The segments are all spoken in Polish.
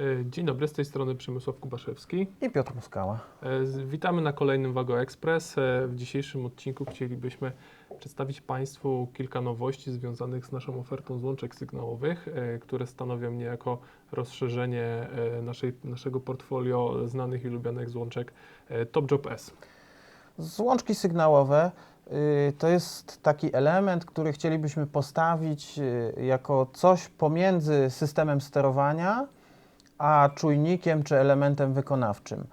E, Dzień dobry, z tej strony Przemysław Kubaszewski. I Piotr Muskała. E, Witamy na kolejnym Wago Express. E, W dzisiejszym odcinku chcielibyśmy przedstawić Państwu kilka nowości związanych z naszą ofertą złączek sygnałowych, które stanowią niejako rozszerzenie naszej, naszego portfolio znanych i lubianych złączek e, TopJob S. Złączki sygnałowe y, to jest taki element, który chcielibyśmy postawić y, jako coś pomiędzy systemem sterowania a czujnikiem czy elementem wykonawczym. Y,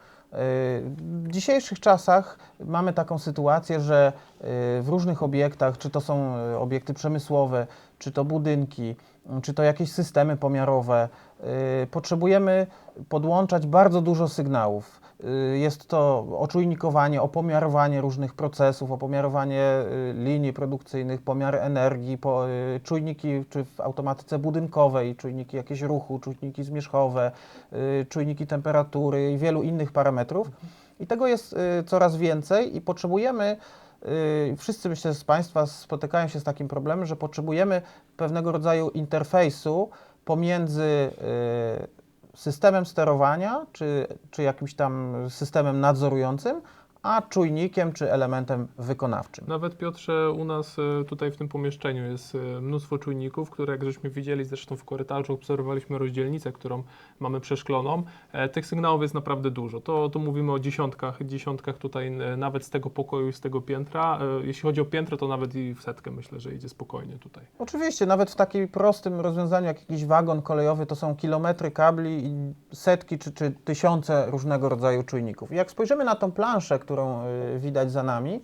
W dzisiejszych czasach mamy taką sytuację, że y, w różnych obiektach, czy to są y, obiekty przemysłowe, czy to budynki, czy to jakieś systemy pomiarowe, y, potrzebujemy podłączać bardzo dużo sygnałów. Y, Jest to oczujnikowanie, opomiarowanie różnych procesów, opomiarowanie y, linii produkcyjnych, pomiary energii, czujniki czy w automatyce budynkowej, czujniki jakieś ruchu, czujniki zmierzchowe, czujniki temperatury i wielu innych parametrów. I tego jest coraz więcej i potrzebujemy, wszyscy myślę z Państwa spotykają się z takim problemem, że potrzebujemy pewnego rodzaju interfejsu pomiędzy y, systemem sterowania, czy, czy jakimś tam systemem nadzorującym, a czujnikiem, czy elementem wykonawczym. Nawet Piotrze, u nas e, tutaj w tym pomieszczeniu jest e, mnóstwo czujników, które jak żeśmy widzieli zresztą w korytarzu, obserwowaliśmy rozdzielnicę, którą mamy przeszkloną. E, Tych sygnałów jest naprawdę dużo. To, to mówimy o dziesiątkach, dziesiątkach tutaj nawet z tego pokoju i z tego piętra. Jeśli chodzi o piętro, to nawet i w setkę myślę, że idzie spokojnie tutaj. Oczywiście, nawet w takim prostym rozwiązaniu jak jakiś wagon kolejowy, to są kilometry kabli i setki czy, czy tysiące różnego rodzaju czujników. I jak spojrzymy na tą planszę, którą y, widać za nami,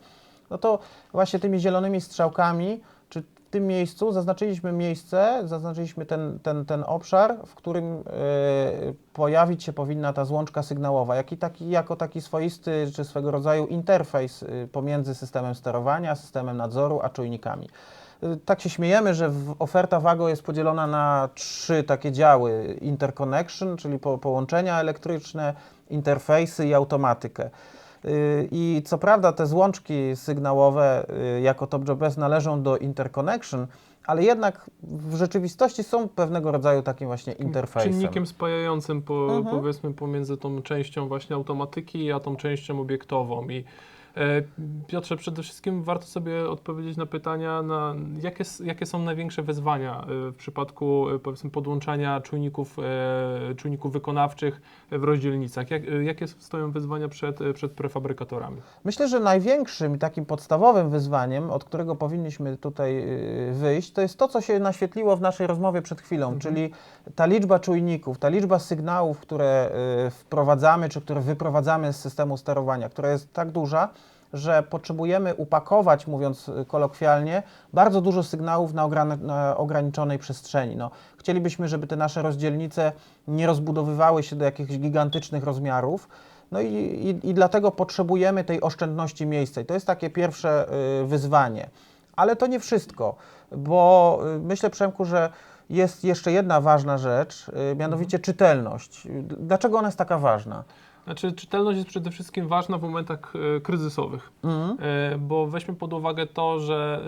no to właśnie tymi zielonymi strzałkami, czy w tym miejscu zaznaczyliśmy miejsce, zaznaczyliśmy ten, ten, ten obszar, w którym y, pojawić się powinna ta złączka sygnałowa, jak taki, jako taki swoisty, czy swego rodzaju interfejs y, pomiędzy systemem sterowania, systemem nadzoru, a czujnikami. Tak się śmiejemy, że oferta WAGO jest podzielona na trzy takie działy: interconnection, czyli po, połączenia elektryczne, interfejsy i automatykę. Y, I co prawda te złączki sygnałowe y, jako TopJobS należą do interconnection, ale jednak w rzeczywistości są pewnego rodzaju takim właśnie interfejsem. Czynnikiem spajającym po, Mhm. powiedzmy pomiędzy tą częścią właśnie automatyki, a tą częścią obiektową. I Piotrze, przede wszystkim warto sobie odpowiedzieć na pytania, na jakie, jakie są największe wyzwania e, w przypadku e, powiedzmy podłączania czujników, e, czujników wykonawczych w rozdzielnicach. Jak, e, jakie stoją wyzwania przed, e, przed prefabrykatorami? Myślę, że największym i takim podstawowym wyzwaniem, od którego powinniśmy tutaj wyjść, to jest to, co się naświetliło w naszej rozmowie przed chwilą, czyli ta liczba czujników, ta liczba sygnałów, które wprowadzamy czy które wyprowadzamy z systemu sterowania, która jest tak duża, że potrzebujemy upakować, mówiąc y, kolokwialnie, bardzo dużo sygnałów na, ograni- na ograniczonej przestrzeni. No, chcielibyśmy, żeby te nasze rozdzielnice nie rozbudowywały się do jakichś gigantycznych rozmiarów, no i, i, i dlatego potrzebujemy tej oszczędności miejsca. I to jest takie pierwsze y, wyzwanie. Ale to nie wszystko, bo y, myślę, Przemku, że jest jeszcze jedna ważna rzecz, mianowicie czytelność. Dlaczego ona jest taka ważna? Znaczy, czytelność jest przede wszystkim ważna w momentach e, kryzysowych. E, bo weźmy pod uwagę to, że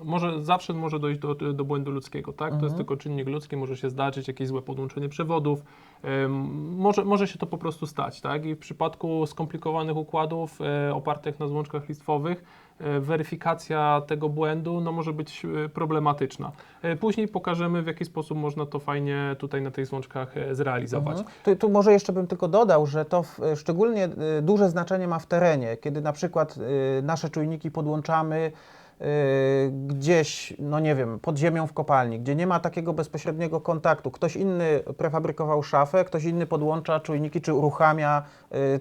e, może zawsze może dojść do, do błędu ludzkiego, tak? To jest Mhm. tylko czynnik ludzki, może się zdarzyć jakieś złe podłączenie przewodów, e, może, może się to po prostu stać, tak? I w przypadku skomplikowanych układów e, opartych na złączkach listwowych, weryfikacja tego błędu no, może być e, problematyczna. E, Później pokażemy, w jaki sposób można to fajnie tutaj na tych złączkach e, zrealizować. Mhm. Tu, tu może jeszcze bym tylko dodał, że to w, szczególnie duże znaczenie ma w terenie, kiedy na przykład nasze czujniki podłączamy gdzieś, no nie wiem, pod ziemią w kopalni, gdzie nie ma takiego bezpośredniego kontaktu. Ktoś inny prefabrykował szafę, ktoś inny podłącza czujniki czy uruchamia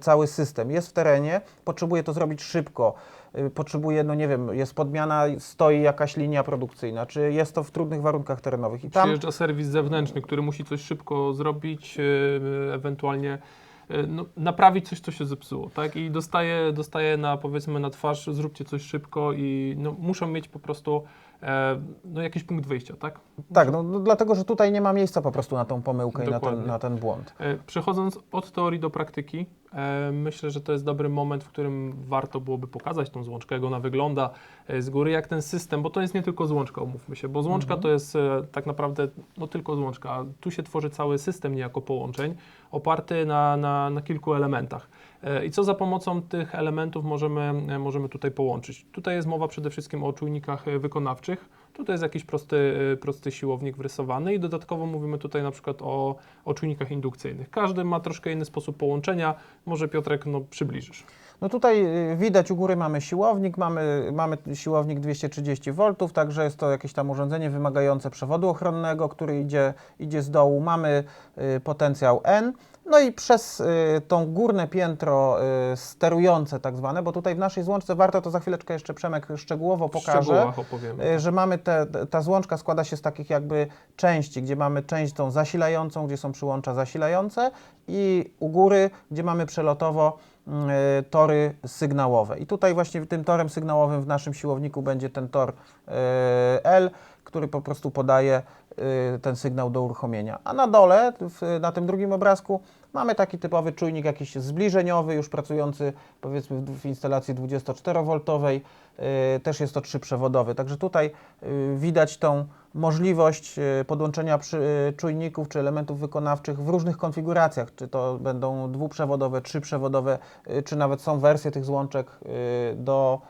cały system. Jest w terenie, potrzebuje to zrobić szybko. Y, Potrzebuje, no nie wiem, jest podmiana, stoi jakaś linia produkcyjna, czy jest to w trudnych warunkach terenowych. I tam Przyjeżdża serwis zewnętrzny, który musi coś szybko zrobić, e, ewentualnie e, no, naprawić coś, co się zepsuło, tak? I dostaje, dostaje na, powiedzmy, na twarz, zróbcie coś szybko i no, muszą mieć po prostu no, jakiś punkt wyjścia, tak? Tak, no, no dlatego, że tutaj nie ma miejsca po prostu na tą pomyłkę i na ten, Dokładnie. na ten błąd. E, Przechodząc od teorii do praktyki, e, myślę, że to jest dobry moment, w którym warto byłoby pokazać tą złączkę, jak ona wygląda e, z góry, jak ten system, bo to jest nie tylko złączka, umówmy się, bo złączka Mhm. to jest e, tak naprawdę no, tylko złączka, tu się tworzy cały system niejako połączeń, oparty na, na, na kilku elementach. I co za pomocą tych elementów możemy, możemy tutaj połączyć? Tutaj jest mowa przede wszystkim o czujnikach wykonawczych. Tutaj jest jakiś prosty, prosty siłownik wrysowany i dodatkowo mówimy tutaj na przykład o, o czujnikach indukcyjnych. Każdy ma troszkę inny sposób połączenia. Może Piotrek, no przybliżysz. No tutaj y, widać u góry mamy siłownik, mamy, mamy siłownik 230 V, także jest to jakieś tam urządzenie wymagające przewodu ochronnego, który idzie, idzie z dołu. Mamy y, potencjał N. No i przez y, tą górne piętro y, sterujące tak zwane, bo tutaj w naszej złączce warto to za chwileczkę jeszcze Przemek szczegółowo pokaże. Y, że mamy te, ta złączka składa się z takich jakby części, gdzie mamy część tą zasilającą, gdzie są przyłącza zasilające i u góry, gdzie mamy przelotowo tory sygnałowe. I tutaj właśnie tym torem sygnałowym w naszym siłowniku będzie ten tor L, który po prostu podaje ten sygnał do uruchomienia. A na dole, na tym drugim obrazku, mamy taki typowy czujnik jakiś zbliżeniowy, już pracujący powiedzmy w instalacji 24V. Y, Też jest to trzyprzewodowy. Także tutaj y, widać tą możliwość y, podłączenia czujników czy elementów wykonawczych w różnych konfiguracjach. Czy to będą dwuprzewodowe, trzyprzewodowe, czy nawet są wersje tych złączek do,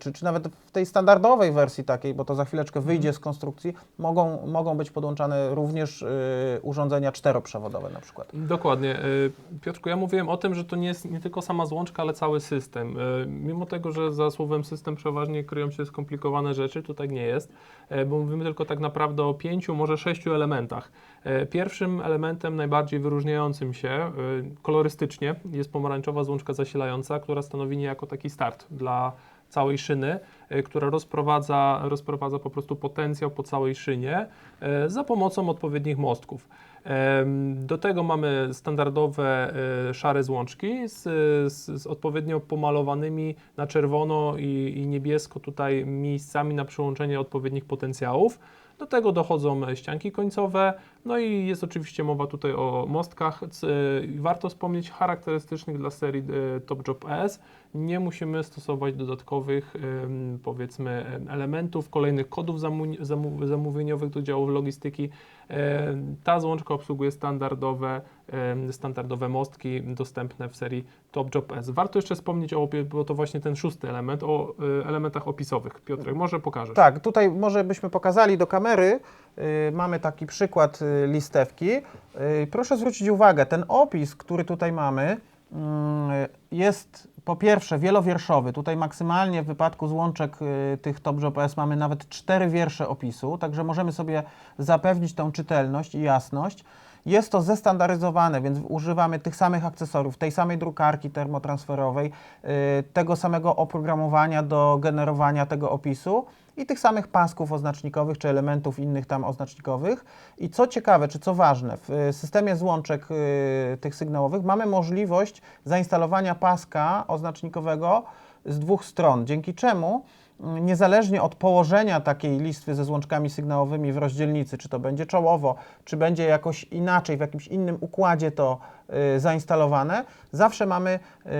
czy, czy nawet w tej standardowej wersji takiej, bo to za chwileczkę wyjdzie z konstrukcji, mogą, mogą być podłączane również urządzenia czteroprzewodowe na przykład. Dokładnie. Piotrku, ja mówiłem o tym, że to nie jest nie tylko sama złączka, ale cały system. Mimo tego, że za słowem system przeważnie kryją się skomplikowane rzeczy, to tak nie jest, y, bo mówimy tylko tak naprawdę o pięciu, może sześciu elementach. Y, Pierwszym elementem najbardziej wyróżniającym się y, kolorystycznie jest pomarańczowa złączka zasilająca, która stanowi niejako taki start dla całej szyny, y, która rozprowadza, rozprowadza po prostu potencjał po całej szynie y, za pomocą odpowiednich mostków. Do tego mamy standardowe e, szare złączki z, z, z odpowiednio pomalowanymi na czerwono i, i niebiesko tutaj miejscami na przyłączenie odpowiednich potencjałów. Do tego dochodzą ścianki końcowe, no i jest oczywiście mowa tutaj o mostkach. C- Warto wspomnieć charakterystycznych dla serii e, Top Job S. Nie musimy stosować dodatkowych em, powiedzmy em, elementów, kolejnych kodów zamówieniowych do działów logistyki. E, Ta złączka obsługuje standardowe, em, standardowe mostki dostępne w serii Top Job S. Warto jeszcze wspomnieć o, bo to właśnie ten szósty element, o e, elementach opisowych. Piotrek, może pokażesz? Tak, tutaj może byśmy pokazali do kamery. mamy taki przykład listewki. Proszę zwrócić uwagę, ten opis, który tutaj mamy, mm, jest po pierwsze wielowierszowy. Tutaj maksymalnie w wypadku złączek y, tych Top Job S mamy nawet cztery wiersze opisu, także możemy sobie zapewnić tą czytelność i jasność. Jest to zestandaryzowane, więc używamy tych samych akcesorów, tej samej drukarki termotransferowej, y, tego samego oprogramowania do generowania tego opisu i tych samych pasków oznacznikowych czy elementów innych tam oznacznikowych. I co ciekawe, czy co ważne, w y, systemie złączek y, tych sygnałowych mamy możliwość zainstalowania paska oznacznikowego z dwóch stron, dzięki czemu niezależnie od położenia takiej listwy ze złączkami sygnałowymi w rozdzielnicy, czy to będzie czołowo, czy będzie jakoś inaczej, w jakimś innym układzie to y, zainstalowane, zawsze mamy y,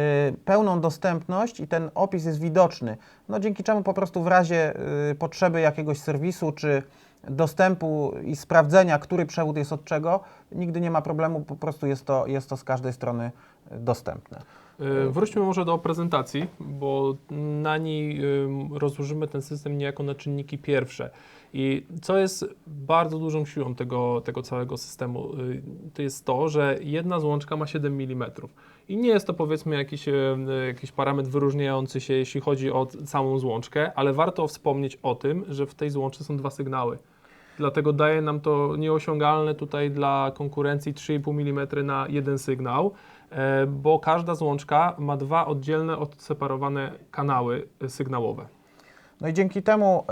pełną dostępność i ten opis jest widoczny. No, dzięki czemu po prostu w razie y, potrzeby jakiegoś serwisu, czy dostępu i sprawdzenia, który przewód jest od czego, nigdy nie ma problemu, po prostu jest to, jest to z każdej strony dostępne. Y, Wróćmy może do prezentacji, bo na niej ym, rozłożymy ten system niejako na czynniki pierwsze. I co jest bardzo dużą siłą tego, tego całego systemu, y, to jest to, że jedna złączka ma 7 mm. I nie jest to powiedzmy jakiś, jakiś parametr wyróżniający się, jeśli chodzi o całą złączkę, ale warto wspomnieć o tym, że w tej złączce są dwa sygnały. Dlatego daje nam to nieosiągalne tutaj dla konkurencji 3,5 mm na jeden sygnał, e, bo każda złączka ma dwa oddzielne, odseparowane kanały e, sygnałowe. No i dzięki temu,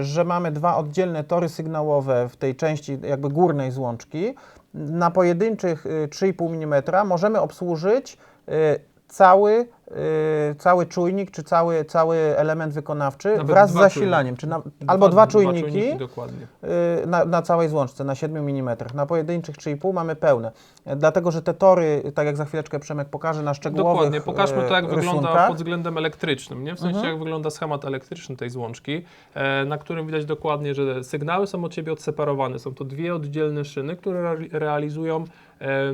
y, że mamy dwa oddzielne tory sygnałowe w tej części jakby górnej złączki, na pojedynczych y, 3,5 mm możemy obsłużyć cały y, cały czujnik, czy cały, cały element wykonawczy Nawet wraz z dwa zasilaniem, czy na, albo dwa czujniki, Dokładnie. y, na, na całej złączce, na 7 mm. Na pojedynczych 3,5 mamy pełne. Dlatego, że te tory, tak jak za chwileczkę Przemek pokaże na szczegółowych Dokładnie, pokażmy to, jak e, wygląda pod względem elektrycznym, nie? w sensie Mhm. jak wygląda schemat elektryczny tej złączki, e, na którym widać dokładnie, że sygnały są od siebie odseparowane. Są to dwie oddzielne szyny, które re- realizują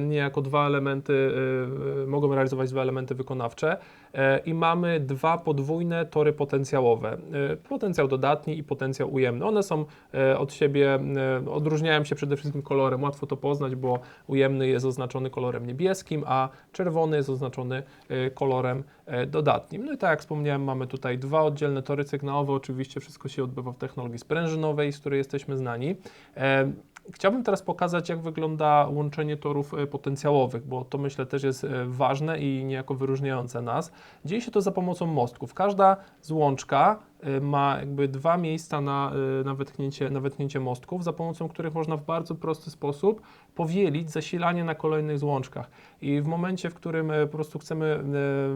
niejako dwa elementy, e, e, mogą realizować dwa elementy wykonawcze e, i mamy dwa podwójne tory potencjałowe. E, potencjał dodatni i potencjał ujemny. One są e, od siebie, e, odróżniają się przede wszystkim kolorem. Łatwo to poznać, bo ujemny jest oznaczony kolorem niebieskim, a czerwony jest oznaczony e, kolorem e, dodatnim. No i tak jak wspomniałem, mamy tutaj dwa oddzielne tory sygnałowe. Oczywiście wszystko się odbywa w technologii sprężynowej, z której jesteśmy znani. Chciałbym teraz pokazać, jak wygląda łączenie torów e, potencjałowych, bo to myślę też jest e, ważne i niejako wyróżniające nas. Dzieje się to za pomocą mostków. Każda złączka e, ma jakby dwa miejsca na, na, wetknięcie, na wetknięcie mostków, za pomocą których można w bardzo prosty sposób powielić zasilanie na kolejnych złączkach. I w momencie, w którym po prostu chcemy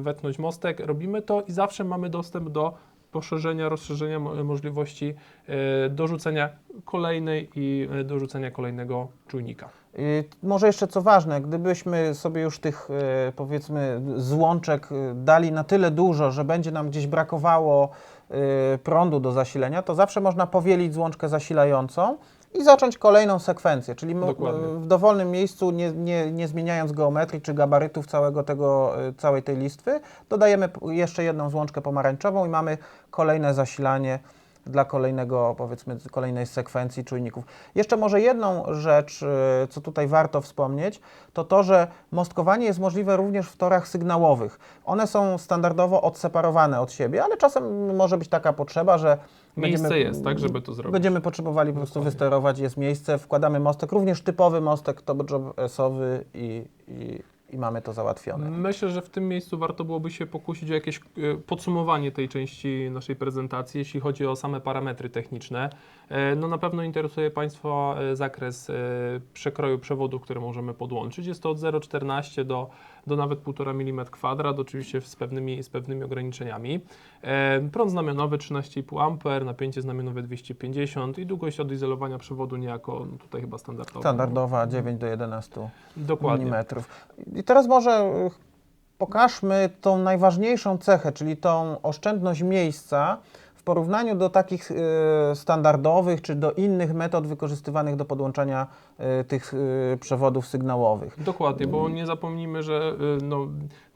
wetnąć mostek, robimy to i zawsze mamy dostęp do poszerzenia, rozszerzenia mo- możliwości e, dorzucenia kolejnej i e, dorzucenia kolejnego czujnika. Może jeszcze co ważne, gdybyśmy sobie już tych y, powiedzmy złączek dali na tyle dużo, że będzie nam gdzieś brakowało prądu do zasilenia, to zawsze można powielić złączkę zasilającą i zacząć kolejną sekwencję, czyli Dokładnie. w dowolnym miejscu, nie, nie, nie zmieniając geometrii czy gabarytów całego tego, y, całej tej listwy, dodajemy jeszcze jedną złączkę pomarańczową i mamy kolejne zasilanie dla kolejnego, powiedzmy, kolejnej sekwencji czujników. Jeszcze może jedną rzecz, y, co tutaj warto wspomnieć, to to, że mostkowanie jest możliwe również w torach sygnałowych. One są standardowo odseparowane od siebie, ale czasem może być taka potrzeba, że Miejsce będziemy, jest, tak, żeby to zrobić. Będziemy potrzebowali po prostu wysterować, jest miejsce, wkładamy mostek, również typowy mostek top job S-owy i, i, i mamy to załatwione. Myślę, że w tym miejscu warto byłoby się pokusić o jakieś e, podsumowanie tej części naszej prezentacji, jeśli chodzi o same parametry techniczne. E, No na pewno interesuje Państwa e, zakres przekroju przewodów, które możemy podłączyć. Jest to od 0,14 do, do nawet 1,5 mm kwadrat, oczywiście z pewnymi, z pewnymi ograniczeniami. E, Prąd znamionowy 13,5 A, napięcie znamionowe 250 i długość odizolowania przewodu niejako no tutaj chyba standardowa. Standardowa 9 do 11 Dokładnie. mm. I teraz może y, pokażmy tą najważniejszą cechę, czyli tą oszczędność miejsca w porównaniu do takich y, standardowych czy do innych metod wykorzystywanych do podłączania tych y, przewodów sygnałowych. Dokładnie, bo nie zapomnijmy, że y, no,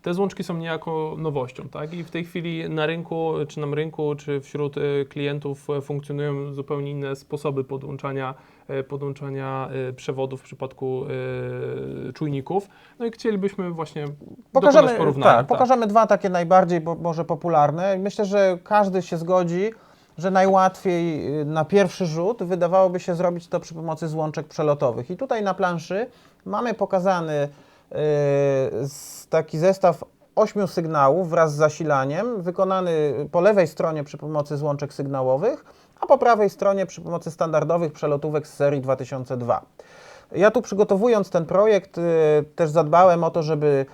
te złączki są niejako nowością, tak? I w tej chwili na rynku, czy na rynku, czy wśród klientów funkcjonują zupełnie inne sposoby podłączania, podłączania przewodów w przypadku czujników. No i chcielibyśmy właśnie Pokażemy, porównania. tak, pokażemy dwa takie najbardziej bo, może popularne. Myślę, że każdy się zgodzi, że najłatwiej y, na pierwszy rzut wydawałoby się zrobić to przy pomocy złączek przelotowych. I tutaj na planszy mamy pokazany y, taki zestaw ośmiu sygnałów wraz z zasilaniem, wykonany po lewej stronie przy pomocy złączek sygnałowych, a po prawej stronie przy pomocy standardowych przelotówek z serii 2002. Ja tu przygotowując ten projekt y, też zadbałem o to, żeby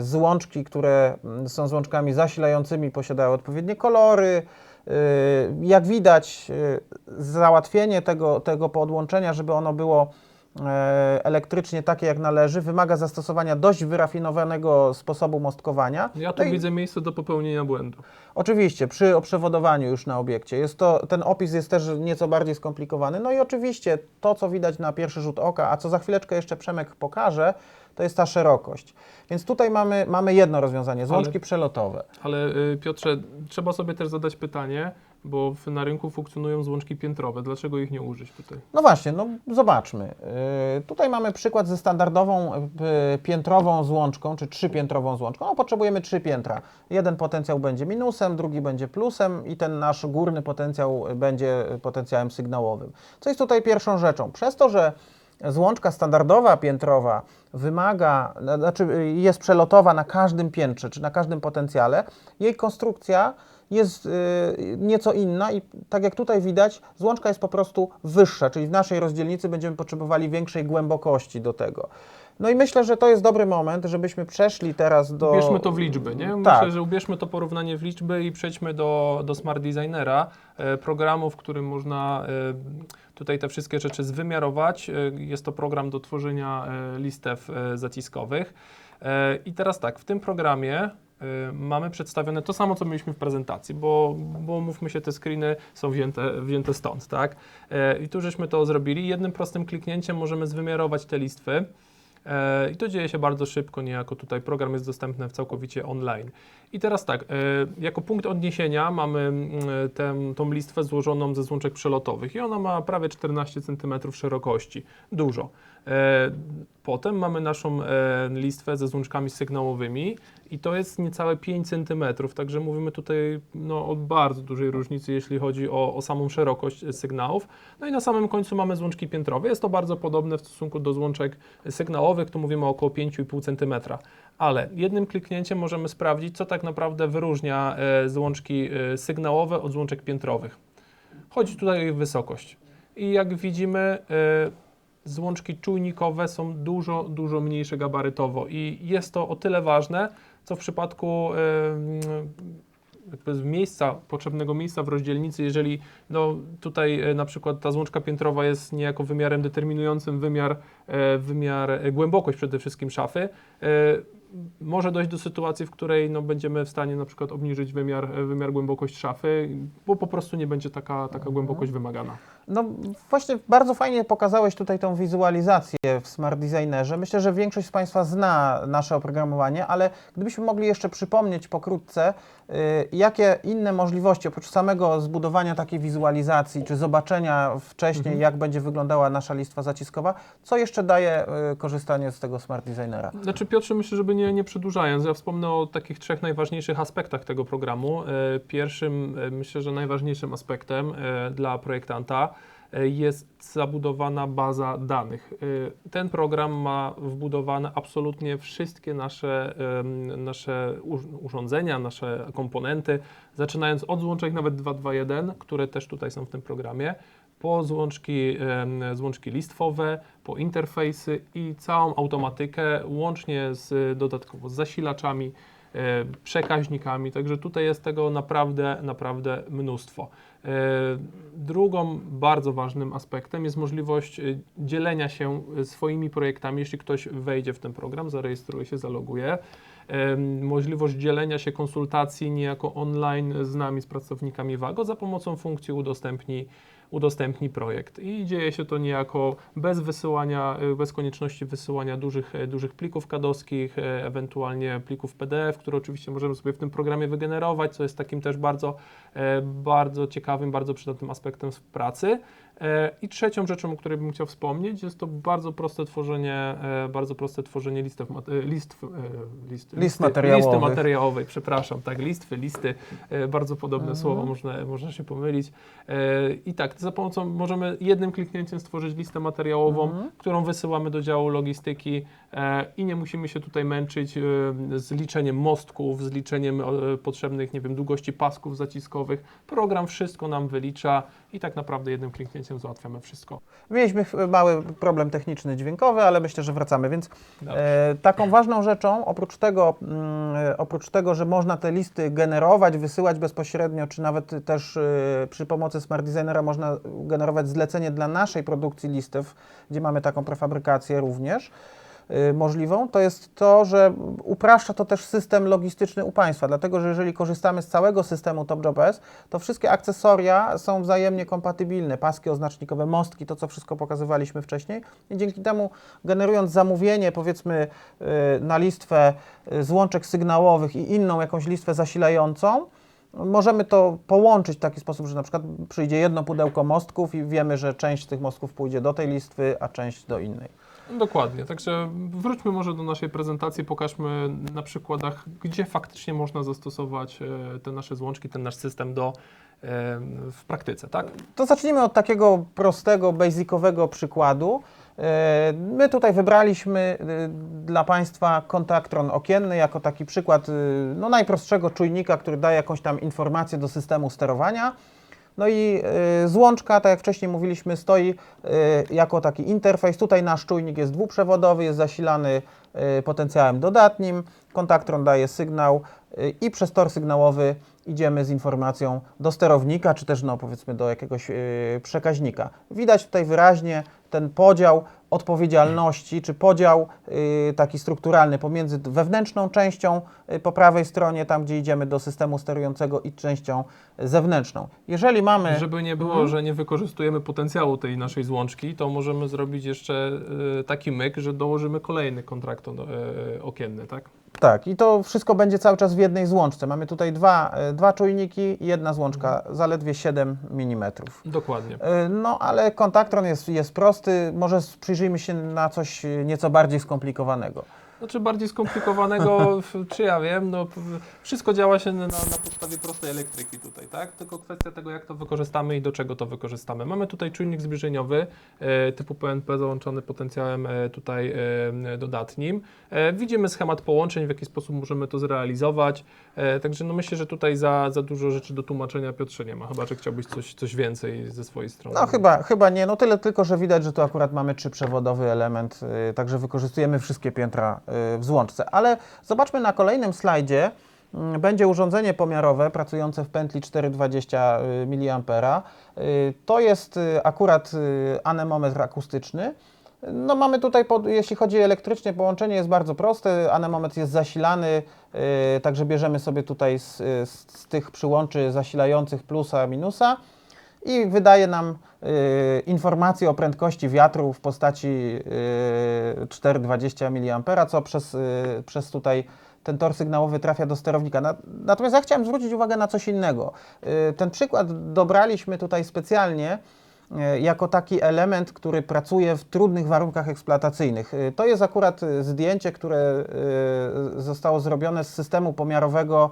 złączki, które mm, są złączkami zasilającymi posiadały odpowiednie kolory. Y, jak widać y, załatwienie tego, tego podłączenia, żeby ono było e, elektrycznie takie jak należy, wymaga zastosowania dość wyrafinowanego sposobu mostkowania. Ja tu No i- widzę miejsce do popełnienia błędu. Oczywiście, przy oprzewodowaniu już na obiekcie. Jest to, ten opis jest też nieco bardziej skomplikowany. No i oczywiście to, co widać na pierwszy rzut oka, a co za chwileczkę jeszcze Przemek pokaże, to jest ta szerokość. Więc tutaj mamy, mamy jedno rozwiązanie, złączki Ale- przelotowe. Ale y, Piotrze, trzeba sobie też zadać pytanie, bo na rynku funkcjonują złączki piętrowe. Dlaczego ich nie użyć tutaj? No właśnie, no zobaczmy. Yy, tutaj mamy przykład ze standardową yy, piętrową złączką, czy trzypiętrową złączką. No, potrzebujemy trzy piętra. Jeden potencjał będzie minusem, drugi będzie plusem i ten nasz górny potencjał będzie potencjałem sygnałowym. Co jest tutaj pierwszą rzeczą? Przez to, że złączka standardowa piętrowa wymaga, znaczy jest przelotowa na każdym piętrze, czy na każdym potencjale, jej konstrukcja jest y, nieco inna i tak jak tutaj widać, złączka jest po prostu wyższa, czyli w naszej rozdzielnicy będziemy potrzebowali większej głębokości do tego. No i myślę, że to jest dobry moment, żebyśmy przeszli teraz do... Ubierzmy to w liczby, nie? Myślę, Tak. że ubierzmy to porównanie w liczby i przejdźmy do, do Smart Designera, e, programu, w którym można e, tutaj te wszystkie rzeczy zwymiarować. E, Jest to program do tworzenia e, listew e, zaciskowych. I teraz tak, w tym programie mamy przedstawione to samo, co mieliśmy w prezentacji, bo, bo mówmy się, te screeny są wzięte, wzięte stąd, tak? I tu żeśmy to zrobili. Jednym prostym kliknięciem możemy zwymiarować te listwy. I to dzieje się bardzo szybko, niejako tutaj program jest dostępny w całkowicie online. I teraz tak, e, jako punkt odniesienia mamy mm, tę, tą listwę złożoną ze złączek przelotowych i ona ma prawie 14 cm szerokości. Dużo. E, Potem mamy naszą e, listwę ze złączkami sygnałowymi i to jest niecałe 5 cm, także mówimy tutaj no, o bardzo dużej różnicy, jeśli chodzi o, o samą szerokość e, sygnałów. No i na samym końcu mamy złączki piętrowe. Jest to bardzo podobne w stosunku do złączek sygnałowych, tu mówimy o około 5,5 cm. Ale jednym kliknięciem możemy sprawdzić, co tak naprawdę wyróżnia e, złączki e, sygnałowe od złączek piętrowych. Chodzi tutaj o ich wysokość. I jak widzimy, e, złączki czujnikowe są dużo, dużo mniejsze gabarytowo i jest to o tyle ważne, co w przypadku miejsca, potrzebnego miejsca w rozdzielnicy, jeżeli no, tutaj na przykład ta złączka piętrowa jest niejako wymiarem determinującym wymiar, wymiar głębokość przede wszystkim szafy, może dojść do sytuacji, w której no, będziemy w stanie na przykład obniżyć wymiar, wymiar głębokość szafy, bo po prostu nie będzie taka, taka głębokość wymagana. No właśnie bardzo fajnie pokazałeś tutaj tą wizualizację w Smart Designerze. Myślę, że większość z Państwa zna nasze oprogramowanie, ale gdybyśmy mogli jeszcze przypomnieć pokrótce, y, jakie inne możliwości, oprócz samego zbudowania takiej wizualizacji, czy zobaczenia wcześniej, jak będzie wyglądała nasza listwa zaciskowa, co jeszcze daje y, korzystanie z tego Smart Designera? Znaczy Piotrze, myślę, żeby nie, nie przedłużając, ja wspomnę o takich trzech najważniejszych aspektach tego programu. E, Pierwszym, myślę, że najważniejszym aspektem dla projektanta jest zabudowana baza danych. E, Ten program ma wbudowane absolutnie wszystkie nasze, nasze ur- urządzenia, nasze komponenty, zaczynając od złączek nawet 221, które też tutaj są w tym programie, po złączki, złączki listwowe, po interfejsy i całą automatykę, łącznie z dodatkowo z zasilaczami, e, przekaźnikami, także tutaj jest tego naprawdę, naprawdę mnóstwo. E, Drugą bardzo ważnym aspektem jest możliwość e, dzielenia się e, swoimi projektami, jeśli ktoś wejdzie w ten program, zarejestruje się, zaloguje. Możliwość dzielenia się konsultacji niejako online z nami, z pracownikami WAGO za pomocą funkcji udostępnij, udostępnij projekt. I dzieje się to niejako bez wysyłania, y, bez konieczności wysyłania dużych, e, dużych plików kadowskich, e, ewentualnie plików PDF, które oczywiście możemy sobie w tym programie wygenerować, co jest takim też bardzo, e, bardzo ciekawym, bardzo przydatnym aspektem pracy. E, I trzecią rzeczą, o której bym chciał wspomnieć, jest to bardzo proste tworzenie, e, bardzo proste tworzenie listów, e, listw, e, list, listy, materiałowych. listy materiałowej, przepraszam, tak, listwy, listy, bardzo podobne Mhm. słowo, można, można się pomylić. I tak, za pomocą możemy jednym kliknięciem stworzyć listę materiałową, Mhm. którą wysyłamy do działu logistyki i nie musimy się tutaj męczyć e, z liczeniem mostków, z liczeniem e, potrzebnych, nie wiem, długości pasków zaciskowych. Program wszystko nam wylicza i tak naprawdę jednym kliknięciem załatwiamy wszystko. Mieliśmy mały problem techniczny dźwiękowy, ale myślę, że wracamy, więc Dobrze. E, taką ważną rzeczą, oprócz tego, mm, e, oprócz tego, że można te listy generować, wysyłać bezpośrednio, czy nawet też e, przy pomocy Smart Designera można generować zlecenie dla naszej produkcji listów, gdzie mamy taką prefabrykację również e, możliwą, to jest to, że upraszcza to też system logistyczny u Państwa, dlatego że jeżeli korzystamy z całego systemu TopJobS, to wszystkie akcesoria są wzajemnie kompatybilne, paski oznacznikowe, mostki, to co wszystko pokazywaliśmy wcześniej. I dzięki temu generując zamówienie powiedzmy y, na listwę y, złączek sygnałowych i inną jakąś listwę zasilającą, możemy to połączyć w taki sposób, że na przykład przyjdzie jedno pudełko mostków i wiemy, że część tych mostków pójdzie do tej listwy, a część do innej. Dokładnie, także wróćmy może do naszej prezentacji, pokażmy na przykładach, gdzie faktycznie można zastosować e, te nasze złączki, ten nasz system do, w praktyce, tak? To zacznijmy od takiego prostego, basicowego przykładu. E, My tutaj wybraliśmy e, dla Państwa kontaktron okienny jako taki przykład e, no, najprostszego czujnika, który daje jakąś tam informację do systemu sterowania. No i e, złączka, tak jak wcześniej mówiliśmy, stoi e, jako taki interfejs. Tutaj nasz czujnik jest dwuprzewodowy, jest zasilany e, potencjałem dodatnim. Kontaktron daje sygnał i przez tor sygnałowy idziemy z informacją do sterownika, czy też no, powiedzmy do jakiegoś przekaźnika. Widać tutaj wyraźnie ten podział odpowiedzialności, czy podział y, taki strukturalny pomiędzy wewnętrzną częścią y, po prawej stronie, tam gdzie idziemy do systemu sterującego i częścią zewnętrzną. Jeżeli mamy... Żeby nie było, Mhm. że nie wykorzystujemy potencjału tej naszej złączki, to możemy zrobić jeszcze e, taki myk, że dołożymy kolejny kontrakt okienny, tak? Tak, i to wszystko będzie cały czas w jednej złączce. Mamy tutaj dwa, e, dwa czujniki i jedna złączka, zaledwie 7 mm. Dokładnie. E, No, ale kontaktron jest, jest prosty. Może przyjrzyjmy się na coś e, nieco bardziej skomplikowanego. Znaczy bardziej skomplikowanego, czy ja wiem, no wszystko działa się na, na podstawie prostej elektryki tutaj, tak? Tylko kwestia tego, jak to wykorzystamy i do czego to wykorzystamy. Mamy tutaj czujnik zbliżeniowy e, typu PNP załączony potencjałem e, tutaj e, dodatnim. E, widzimy schemat połączeń, w jaki sposób możemy to zrealizować. E, także no myślę, że tutaj za, za dużo rzeczy do tłumaczenia Piotrze nie ma, chyba, że chciałbyś coś, coś więcej ze swojej strony. No chyba, chyba nie, no tyle tylko, że widać, że tu akurat mamy trzyprzewodowy element, y, także wykorzystujemy wszystkie piętra w złączce. Ale zobaczmy na kolejnym slajdzie, mm, będzie urządzenie pomiarowe pracujące w pętli 420 mA. Y, To jest y, akurat y, anemometr akustyczny. No mamy tutaj, jeśli chodzi elektrycznie, połączenie jest bardzo proste, anemometr jest zasilany, y, także bierzemy sobie tutaj z, z tych przyłączy zasilających plusa, minusa i wydaje nam y, informację o prędkości wiatru w postaci y, 4,20 mA, co przez, y, przez tutaj ten tor sygnałowy trafia do sterownika. Na, natomiast ja chciałem zwrócić uwagę na coś innego. Y, ten przykład dobraliśmy tutaj specjalnie y, jako taki element, który pracuje w trudnych warunkach eksploatacyjnych. Y, To jest akurat y, zdjęcie, które zostało zrobione z systemu pomiarowego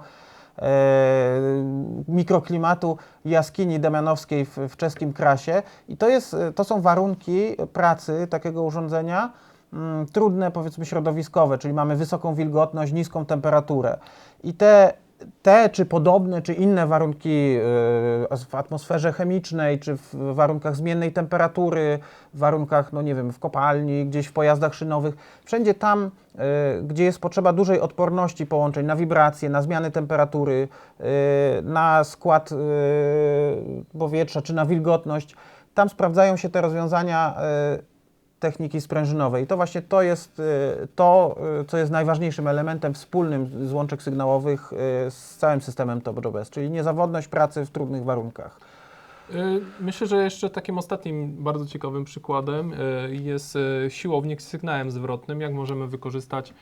mikroklimatu jaskini demianowskiej w, w czeskim Krasie. I to, jest, to są warunki pracy takiego urządzenia, mm, trudne powiedzmy środowiskowe, czyli mamy wysoką wilgotność, niską temperaturę. I te, te czy podobne, czy inne warunki e, w atmosferze chemicznej, czy w warunkach zmiennej temperatury, w warunkach, no nie wiem, w kopalni, gdzieś w pojazdach szynowych, wszędzie tam, e, gdzie jest potrzeba dużej odporności połączeń na wibracje, na zmiany temperatury, e, na skład powietrza, czy na wilgotność, tam sprawdzają się te rozwiązania techniki sprężynowej. To właśnie to jest y, to, y, co jest najważniejszym elementem wspólnym z łączek sygnałowych y, z całym systemem TopJobS, czyli niezawodność pracy w trudnych warunkach. Myślę, że jeszcze takim ostatnim bardzo ciekawym przykładem jest siłownik z sygnałem zwrotnym, jak możemy wykorzystać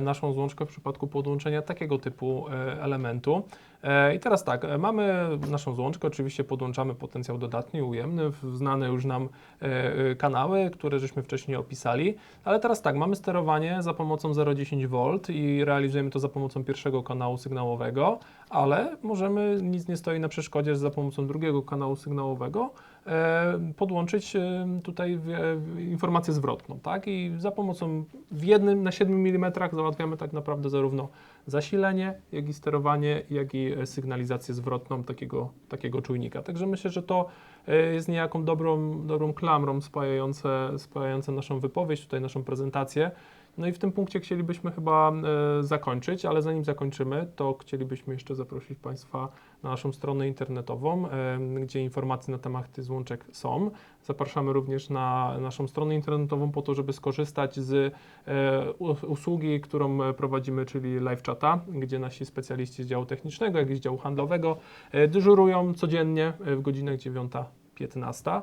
naszą złączkę w przypadku podłączenia takiego typu elementu. E, I teraz tak, e, mamy naszą złączkę, oczywiście podłączamy potencjał dodatni, ujemny, w znane już nam e, kanały, które żeśmy wcześniej opisali, ale teraz tak, mamy sterowanie za pomocą 0,10 V i realizujemy to za pomocą pierwszego kanału sygnałowego, ale możemy, nic nie stoi na przeszkodzie, że za pomocą drugiego kanału sygnałowego podłączyć e, tutaj w informację zwrotną, tak? I za pomocą w jednym na 7 mm załatwiamy tak naprawdę zarówno zasilenie, jak i sterowanie, jak i e, sygnalizację zwrotną takiego, takiego czujnika. Także myślę, że to e, jest niejaką dobrą, dobrą klamrą spajające, spajające naszą wypowiedź, tutaj naszą prezentację. No i w tym punkcie chcielibyśmy chyba e, zakończyć, ale zanim zakończymy, to chcielibyśmy jeszcze zaprosić Państwa na naszą stronę internetową, e, gdzie informacje na temat tych złączek są. Zapraszamy również na naszą stronę internetową po to, żeby skorzystać z e, usługi, którą prowadzimy, czyli live chata, gdzie nasi specjaliści z działu technicznego, jak i z działu handlowego dyżurują codziennie w godzinach 9, 15 e,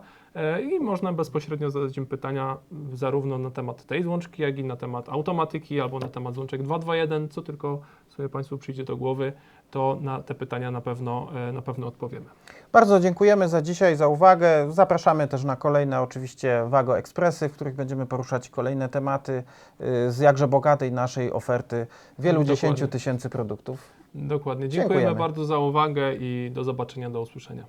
i można bezpośrednio zadać im pytania zarówno na temat tej złączki, jak i na temat automatyki albo na temat złączek 221, co tylko sobie Państwu przyjdzie do głowy, to na te pytania na pewno, e, na pewno odpowiemy. Bardzo dziękujemy za dzisiaj, za uwagę. Zapraszamy też na kolejne oczywiście Wago Ekspresy, w których będziemy poruszać kolejne tematy y, z jakże bogatej naszej oferty wielu Dokładnie. dziesięciu tysięcy produktów. Dokładnie. Dziękujemy Dziękujemy. bardzo za uwagę i do zobaczenia, do usłyszenia.